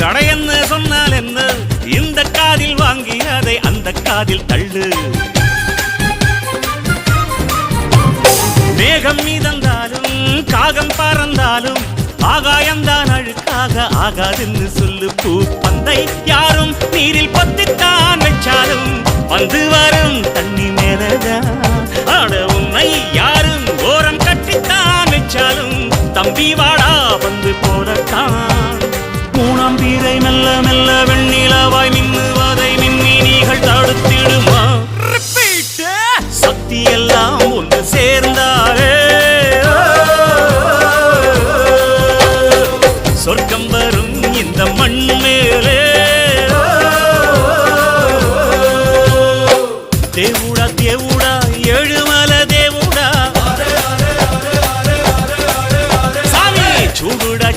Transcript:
தடையன்னு சொன்னால் என்ன? இந்த காதில் வாங்கி அதை அந்த காதில் தள்ளு. மேகம் மீதந்தாலும் காகம் பறந்தாலும் ஆகாயம்தான் அழுக்காக ஆகாதுன்னு சொல்லு பூ பந்தை யாரும் நீரில் பத்தித்தான் வச்சாலும் வந்து வரும் தண்ணி மேலதான். ஆட உன்னை யாரும் ஓரம் கட்டித்தான் வச்சாலும் தம்பி வாடா வந்து போடத்தான் கீழே மெல்ல மெல்ல வெண்ணிலாவாய் மின்னுவதை மின்மினிகள் தடுத்திடுமா? சக்தி எல்லாம் ஒன்று சேர்ந்தாலே. சொர்க்கம் வரும் இந்த மண் மேலே. தேவுடா தேவுடா ஏழுமல தேவுடா. சாமி சூடுடா